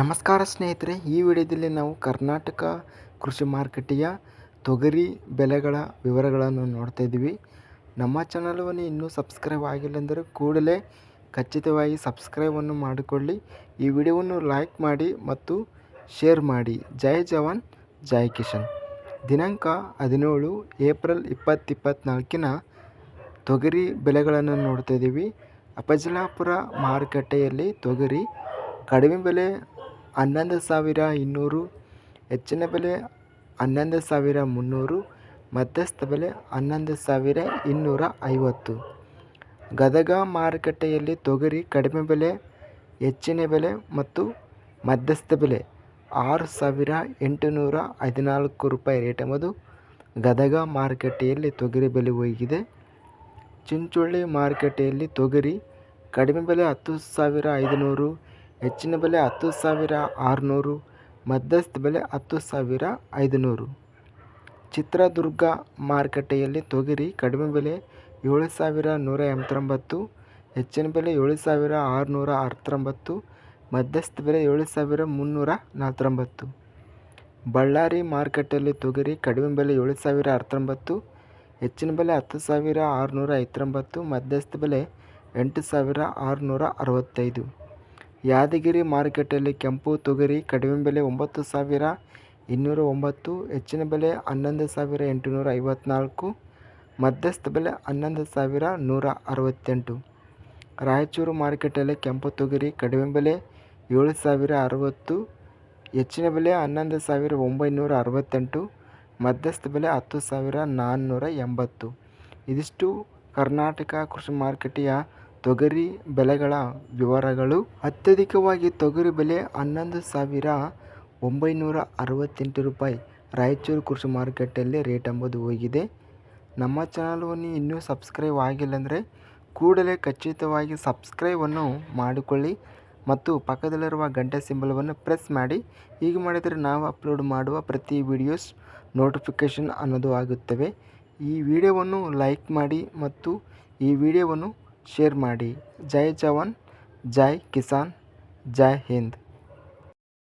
ನಮಸ್ಕಾರ ಸ್ನೇಹಿತರೆ, ಈ ವಿಡಿಯೋದಲ್ಲಿ ನಾವು ಕರ್ನಾಟಕ ಕೃಷಿ ಮಾರುಕಟ್ಟೆಯ ತೊಗರಿ ಬೆಲೆಗಳ ವಿವರಗಳನ್ನು ನೋಡ್ತಾ ಇದ್ದೀವಿ. ನಮ್ಮ ಚಾನಲವನ್ನು ಇನ್ನೂ ಸಬ್ಸ್ಕ್ರೈಬ್ ಆಗಿಲ್ಲ ಅಂದರೆ ಕೂಡಲೇ ಖಚಿತವಾಗಿ ಸಬ್ಸ್ಕ್ರೈಬನ್ನು ಮಾಡಿಕೊಳ್ಳಿ. ಈ ವಿಡಿಯೋವನ್ನು ಲೈಕ್ ಮಾಡಿ ಮತ್ತು ಶೇರ್ ಮಾಡಿ. ಜೈ ಜವಾನ್, ಜೈ ಕಿಶನ್ ದಿನಾಂಕ ಹದಿನೇಳು, ಏಪ್ರಿಲ್ ಇಪ್ಪತ್ತು ಇಪ್ಪತ್ತ್ನಾಲ್ಕಿನ ತೊಗರಿ ಬೆಲೆಗಳನ್ನು ನೋಡ್ತಾ ಇದ್ದೀವಿ. ಅಪಜಲಾಪುರ ಮಾರುಕಟ್ಟೆಯಲ್ಲಿ ತೊಗರಿ ಕಡಿಮೆ ಬೆಲೆ ಹನ್ನೊಂದು ಸಾವಿರ ಇನ್ನೂರು, ಹೆಚ್ಚಿನ ಬೆಲೆ ಹನ್ನೊಂದು ಸಾವಿರ ಮುನ್ನೂರು, ಮಧ್ಯಸ್ಥ ಬೆಲೆ ಹನ್ನೊಂದು ಸಾವಿರ ಇನ್ನೂರ ಐವತ್ತು. ಗದಗ ಮಾರುಕಟ್ಟೆಯಲ್ಲಿ ತೊಗರಿ ಕಡಿಮೆ ಬೆಲೆ, ಹೆಚ್ಚಿನ ಬೆಲೆ ಮತ್ತು ಮಧ್ಯಸ್ಥ ಬೆಲೆ ಆರು ಸಾವಿರ ಎಂಟುನೂರ ಹದಿನಾಲ್ಕು ರೂಪಾಯಿ ರೇಟ್ ಎಂಬುದು ಗದಗ ಮಾರುಕಟ್ಟೆಯಲ್ಲಿ ತೊಗರಿ ಬೆಲೆ ಹೋಗಿದೆ. ಚಿಂಚೋಳಿ ಮಾರುಕಟ್ಟೆಯಲ್ಲಿ ತೊಗರಿ ಕಡಿಮೆ ಬೆಲೆ ಹತ್ತು ಸಾವಿರ ಐದುನೂರು ಹೆಚ್ಚಿನ ಬೆಲೆ ಹತ್ತು ಸಾವಿರ ಆರುನೂರು, ಮಧ್ಯಸ್ಥ ಬೆಲೆ ಹತ್ತು ಸಾವಿರ ಐದುನೂರು. ಚಿತ್ರದುರ್ಗ ಮಾರುಕಟ್ಟೆಯಲ್ಲಿ ತೊಗರಿ ಕಡಿಮೆ ಬೆಲೆ ಏಳು ಸಾವಿರ ನೂರ ಎಂಬತ್ತೊಂಬತ್ತು, ಹೆಚ್ಚಿನ ಬೆಲೆ ಏಳು ಸಾವಿರ ಆರುನೂರ ಹತ್ತೊಂಬತ್ತು, ಮಧ್ಯಸ್ಥ ಬೆಲೆ ಏಳು ಸಾವಿರ ಮುನ್ನೂರ ನಲವತ್ತೊಂಬತ್ತು ಬಳ್ಳಾರಿ ಮಾರುಕಟ್ಟೆಯಲ್ಲಿ ತೊಗರಿ ಕಡಿಮೆ ಬೆಲೆ ಏಳು ಸಾವಿರ ಹತ್ತೊಂಬತ್ತು, ಹೆಚ್ಚಿನ ಬೆಲೆ ಹತ್ತು ಸಾವಿರ ಆರುನೂರ ಐವತ್ತೊಂಬತ್ತು, ಮಧ್ಯಸ್ಥ ಬೆಲೆ ಎಂಟು ಸಾವಿರ ಆರುನೂರ ಅರವತ್ತೈದು. ಯಾದಗಿರಿ ಮಾರುಕಟ್ಟೆಯಲ್ಲಿ ಕೆಂಪು ತೊಗರಿ, ಕಡಿಮೆ ಬೆಲೆ ಒಂಬತ್ತು ಸಾವಿರ ಇನ್ನೂರ ಒಂಬತ್ತು, ಹೆಚ್ಚಿನ ಬೆಲೆ ಹನ್ನೊಂದು ಸಾವಿರ ಎಂಟುನೂರ ಐವತ್ನಾಲ್ಕು, ಮಧ್ಯಸ್ಥ ಬೆಲೆ ಹನ್ನೊಂದು ಸಾವಿರ ನೂರ ಅರವತ್ತೆಂಟು. ರಾಯಚೂರು ಮಾರುಕಟ್ಟೆಯಲ್ಲಿ ಕೆಂಪು ತೊಗರಿ, ಕಡಿಮೆ ಬೆಲೆ ಏಳು ಸಾವಿರ ಅರವತ್ತು, ಹೆಚ್ಚಿನ ಬೆಲೆ ಹನ್ನೊಂದು ಸಾವಿರ ಒಂಬೈನೂರ ಅರವತ್ತೆಂಟು, ಮಧ್ಯಸ್ಥ ಬೆಲೆ ಹತ್ತು ಸಾವಿರ ನಾನ್ನೂರ ಎಂಬತ್ತು. ಇದಿಷ್ಟು ಕರ್ನಾಟಕ ಕೃಷಿ ಮಾರುಕಟ್ಟೆಯ ತೊಗರಿ ಬೆಲೆಗಳ ವಿವರಗಳು. ಅತ್ಯಧಿಕವಾಗಿ ತೊಗರಿ ಬೆಲೆ ಹನ್ನೊಂದು ಸಾವಿರ ಒಂಬೈನೂರ ಅರವತ್ತೆಂಟು ರೂಪಾಯಿ. ರಾಯಚೂರು ಕೃಷಿ ಮಾರುಕಟ್ಟೆಯಲ್ಲಿ ರೇಟ್ ಎಂಬುದು ಹೋಗಿದೆ. ನಮ್ಮ ಚಾನಲನ್ನು ಇನ್ನೂ ಸಬ್ಸ್ಕ್ರೈಬ್ ಆಗಿಲ್ಲ ಅಂದರೆ ಕೂಡಲೇ ಖಚಿತವಾಗಿ ಸಬ್ಸ್ಕ್ರೈಬನ್ನು ಮಾಡಿಕೊಳ್ಳಿ ಮತ್ತು ಪಕ್ಕದಲ್ಲಿರುವ ಗಂಟೆ ಸಿಂಬಲವನ್ನು ಪ್ರೆಸ್ ಮಾಡಿ. ಹೀಗೆ ಮಾಡಿದರೆ ನಾವು ಅಪ್ಲೋಡ್ ಮಾಡುವ ಪ್ರತಿ ವಿಡಿಯೋಸ್ ನೋಟಿಫಿಕೇಷನ್ ಅನ್ನೋದು ಆಗುತ್ತವೆ. ಈ ವಿಡಿಯೋವನ್ನು ಲೈಕ್ ಮಾಡಿ ಮತ್ತು ಈ ವಿಡಿಯೋವನ್ನು ಶೇರ್ ಮಾಡಿ. ಜೈ ಜವಾನ್ ಜೈ ಕಿಸಾನ್ ಜೈ ಹಿಂದ್.